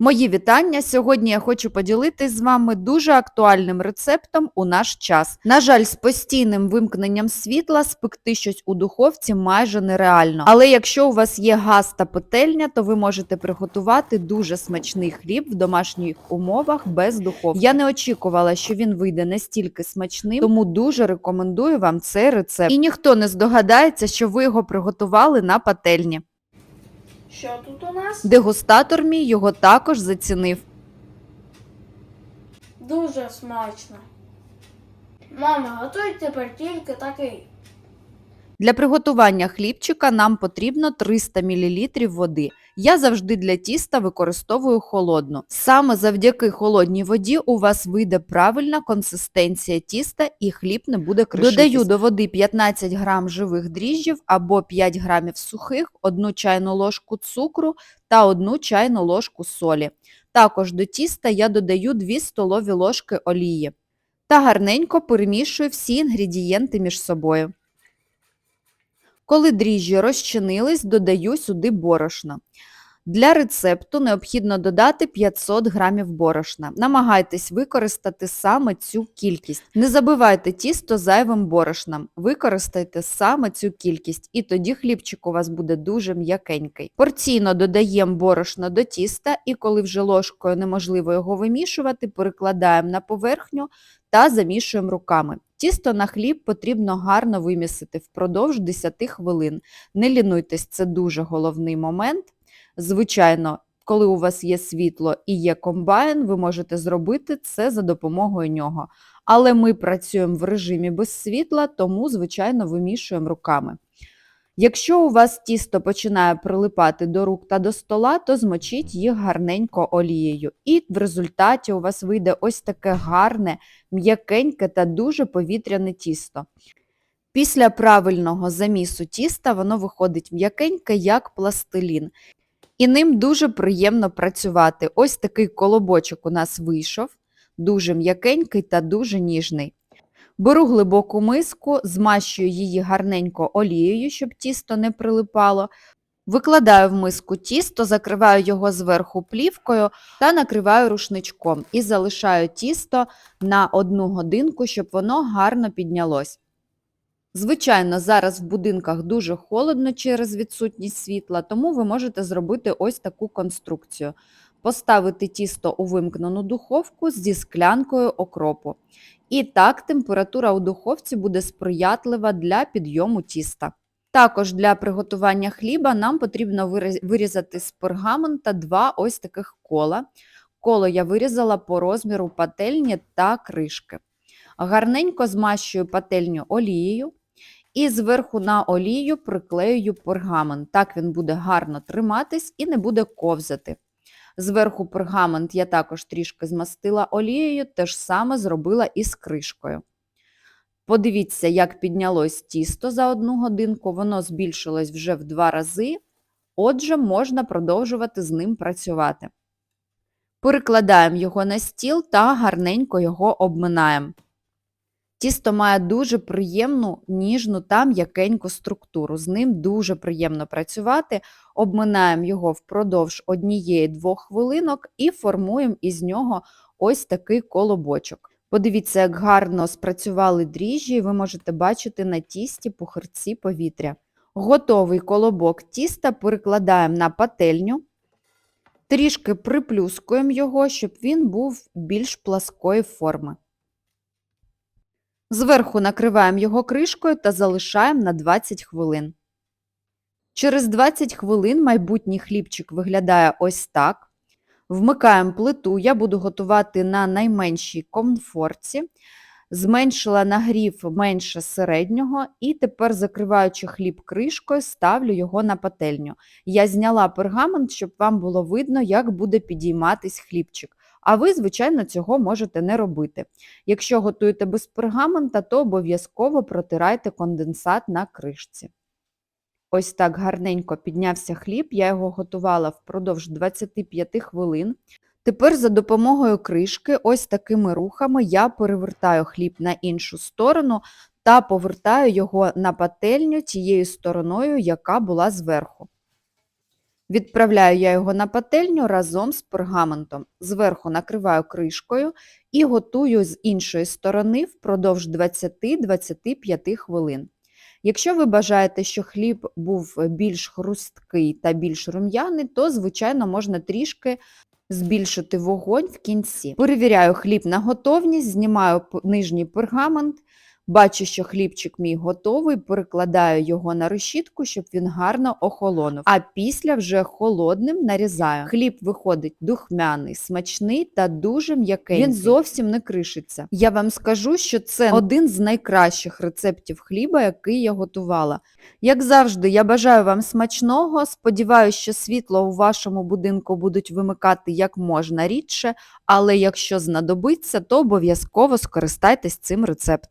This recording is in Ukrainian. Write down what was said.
Мої вітання. Сьогодні я хочу поділитись з вами дуже актуальним рецептом у наш час. На жаль, з постійним вимкненням світла спекти щось у духовці майже нереально. Але якщо у вас є газ та петельня, то ви можете приготувати дуже смачний хліб в домашніх умовах без духовки. Я не очікувала, що він вийде настільки смачним, тому дуже рекомендую вам цей рецепт. І ніхто не здогадається, що ви його приготували на пательні. Що тут у нас? Дегустатор мій його також зацінив. Дуже смачно. Мама, готуй тепер тільки такий. Для приготування хлібчика нам потрібно 300 мл води. Я завжди для тіста використовую холодну. Саме завдяки холодній воді у вас вийде правильна консистенція тіста і хліб не буде кришитись. Додаю до води 15 грам живих дріжджів або 5 грамів сухих, 1 чайну ложку цукру та 1 чайну ложку солі. Також до тіста я додаю 2 столові ложки олії та гарненько перемішую всі інгредієнти між собою. Коли дріжджі розчинились, додаю сюди борошна. Для рецепту необхідно додати 500 грамів борошна. Намагайтесь використати саме цю кількість. Не забивайте тісто зайвим борошном. Використайте саме цю кількість, і тоді хлібчик у вас буде дуже м'якенький. Порційно додаємо борошно до тіста, і коли вже ложкою неможливо його вимішувати, перекладаємо на поверхню та замішуємо руками. Тісто на хліб потрібно гарно вимісити впродовж 10 хвилин. Не лінуйтесь, це дуже головний момент. Звичайно, коли у вас є світло і є комбайн, ви можете зробити це за допомогою нього. Але ми працюємо в режимі без світла, тому, звичайно, вимішуємо руками. Якщо у вас тісто починає прилипати до рук та до стола, то змочіть їх гарненько олією. І в результаті у вас вийде ось таке гарне, м'якеньке та дуже повітряне тісто. Після правильного замісу тіста воно виходить м'якеньке, як пластилін. І ним дуже приємно працювати. Ось такий колобочок у нас вийшов, дуже м'якенький та дуже ніжний. Беру глибоку миску, змащую її гарненько олією, щоб тісто не прилипало. Викладаю в миску тісто, закриваю його зверху плівкою та накриваю рушничком і залишаю тісто на одну годинку, щоб воно гарно піднялось. Звичайно, зараз в будинках дуже холодно через відсутність світла, тому ви можете зробити ось таку конструкцію. Поставити тісто у вимкнену духовку зі склянкою окропу. І так температура у духовці буде сприятлива для підйому тіста. Також для приготування хліба нам потрібно вирізати з пергамента два ось таких кола. Коло я вирізала по розміру пательні та кришки. Гарненько змащую пательню олією і зверху на олію приклеюю пергамент. Так він буде гарно триматись і не буде ковзати. Зверху пергамент я також трішки змастила олією, те ж саме зробила і з кришкою. Подивіться, як піднялось тісто за одну годинку, воно збільшилось вже в два рази, отже, можна продовжувати з ним працювати. Перекладаємо його на стіл та гарненько його обминаємо. Тісто має дуже приємну, ніжну та м'якеньку структуру. З ним дуже приємно працювати. Обминаємо його впродовж однієї-двох хвилинок і формуємо із нього ось такий колобочок. Подивіться, як гарно спрацювали дріжджі, ви можете бачити на тісті пухирці повітря. Готовий колобок тіста перекладаємо на пательню, трішки приплюскуємо його, щоб він був більш пласкої форми. Зверху накриваємо його кришкою та залишаємо на 20 хвилин. Через 20 хвилин майбутній хлібчик виглядає ось так. Вмикаємо плиту, я буду готувати на найменшій комфорці. Зменшила нагрів менше середнього і тепер, закриваючи хліб кришкою, ставлю його на пательню. Я зняла пергамент, щоб вам було видно, як буде підійматись хлібчик. А ви, звичайно, цього можете не робити. Якщо готуєте без пергамента, то обов'язково протирайте конденсат на кришці. Ось так гарненько піднявся хліб, я його готувала впродовж 25 хвилин. Тепер за допомогою кришки, ось такими рухами я перевертаю хліб на іншу сторону та повертаю його на пательню тією стороною, яка була зверху. Відправляю я його на пательню разом з пергаментом. Зверху накриваю кришкою і готую з іншої сторони впродовж 20-25 хвилин. Якщо ви бажаєте, що хліб був більш хрусткий та більш рум'яний, то, звичайно, можна трішки збільшити вогонь в кінці. Перевіряю хліб на готовність, знімаю нижній пергамент, бачу, що хлібчик мій готовий, перекладаю його на решітку, щоб він гарно охолонув. А після вже холодним нарізаю. Хліб виходить духмяний, смачний та дуже м'який. Він зовсім не кришиться. Я вам скажу, що це один з найкращих рецептів хліба, який я готувала. Як завжди, я бажаю вам смачного. Сподіваюся, що світло у вашому будинку будуть вимикати як можна рідше, але якщо знадобиться, то обов'язково скористайтесь цим рецептом.